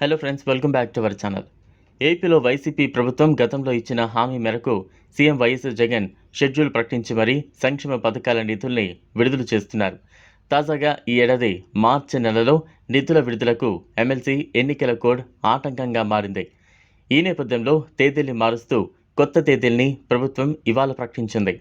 Hello friends welcome back to our channel ఏపీలో వైసీపీ ప్రభుత్వం గతంలో ఇచ్చిన హామీ మేరకు సీఎం వైఎస్ జగన్ షెడ్యూల్ ప్రకటించి మరీ సంక్షేమ పథకాల నిధుల్ని విడుదల చేస్తున్నారు. తాజాగా ఈ ఏడాది మార్చి నెలలో నిధుల విడుదలకు ఎమ్మెల్సీ ఎన్నికల కోడ్ ఆటంకంగా మారింది. ఈ నేపథ్యంలో తేదీల్ని మారుస్తూ కొత్త తేదీల్ని ప్రభుత్వం ఇవాళ ప్రకటించింది.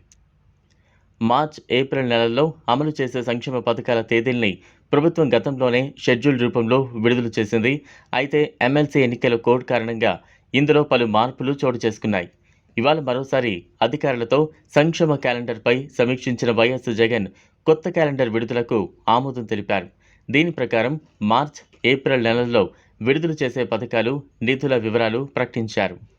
మార్చ్ ఏప్రిల్ నెలల్లో అమలు చేసే సంక్షేమ పథకాల తేదీల్ని ప్రభుత్వం గతంలోనే షెడ్యూల్ రూపంలో విడుదల చేసింది. అయితే ఎమ్మెల్సీ ఎన్నికల కోడ్ కారణంగా ఇందులో పలు మార్పులు చోటు చేసుకున్నాయి. ఇవాళ మరోసారి అధికారులతో సంక్షేమ క్యాలెండర్పై సమీక్షించిన వైఎస్ జగన్ కొత్త క్యాలెండర్ విడుదలకు ఆమోదం తెలిపారు. దీని ప్రకారం మార్చ్ ఏప్రిల్ నెలల్లో విడుదల చేసే పథకాలు నిధుల వివరాలు ప్రకటించారు.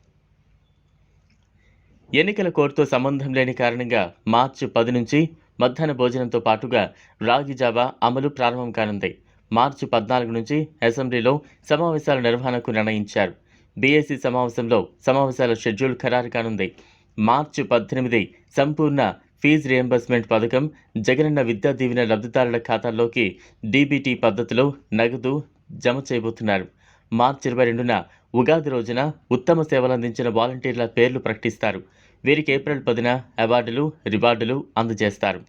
ఎన్నికల కోర్టుతో సంబంధం లేని కారణంగా మార్చి పది నుంచి మధ్యాహ్న భోజనంతో పాటుగా రాగి జావా అమలు ప్రారంభం కానుంది. మార్చి పద్నాలుగు నుంచి అసెంబ్లీలో సమావేశాల నిర్వహణకు నిర్ణయించారు. బీఏసీ సమావేశంలో సమావేశాల షెడ్యూల్ ఖరారు కానుంది. మార్చి పద్దెనిమిది సంపూర్ణ ఫీజు రియంబర్స్మెంట్ పథకం జగనన్న విద్యా దీవెన లబ్ధిదారుల ఖాతాల్లోకి డీబీటీ పద్ధతిలో నగదు జమ చేయబోతున్నారు. మార్చి ఇరవై రెండున ఉగాది రోజున ఉత్తమ సేవలు అందించిన వాలంటీర్ల పేర్లు ప్రకటిస్తారు. వీరికి ఏప్రిల్ పదిన అవార్డులు రివార్డులు అందజేస్తారు.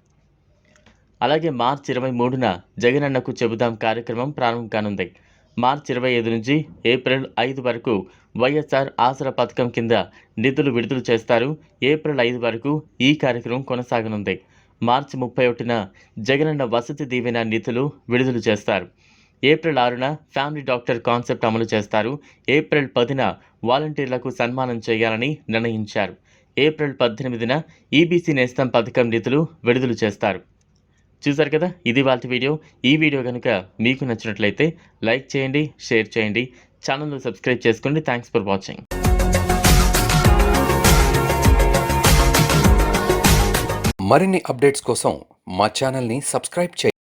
అలాగే మార్చి ఇరవై మూడున జగనన్నకు చెబుదాం కార్యక్రమం ప్రారంభం కానుంది. మార్చి ఇరవై ఐదు నుంచి ఏప్రిల్ ఐదు వరకు వైఎస్ఆర్ ఆసరా పథకం కింద నిధులు విడుదల చేస్తారు. ఏప్రిల్ ఐదు వరకు ఈ కార్యక్రమం కొనసాగనుంది. మార్చి ముప్పై ఒకటిన జగనన్న వసతి దీవెన నిధులు విడుదల చేస్తారు. ఏప్రిల్ ఆరున ఫ్యామిలీ డాక్టర్ కాన్సెప్ట్ అమలు చేస్తారు. ఏప్రిల్ పదిన వాలంటీర్లకు సన్మానం చేయాలని నిర్ణయించారు. ఏప్రిల్ పద్దెనిమిదిన ఈబీసీ నేస్తం పథకం నిధులు విడుదల చేస్తారు. చూసారు కదా? ఇది వాళ్ళ వీడియో. ఈ వీడియో కనుక మీకు నచ్చినట్లయితే లైక్ చేయండి షేర్ చేయండి. ఛానల్ను సబ్స్క్రైబ్ చేసుకోండి. Thanks for watching. మరిన్ని అప్డేట్స్ కోసం మా ఛానల్ని సబ్స్క్రైబ్ చేయండి.